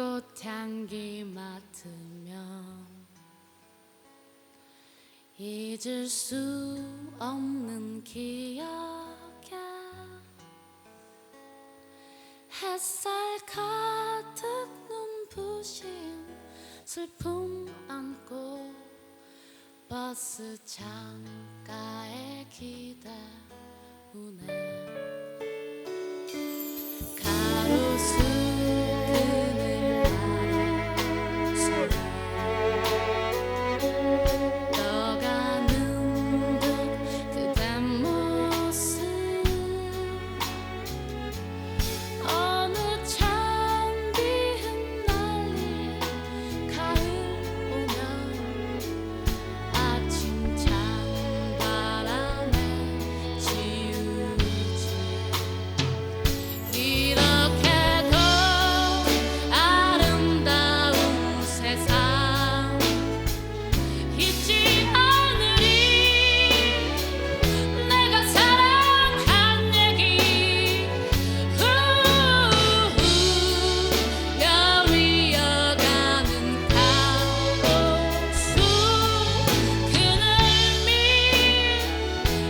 꽃향기 맡으면 잊을 수 없는 기억에 햇살 가득 눈부신 슬픔 안고 버스 창가에 기대 우네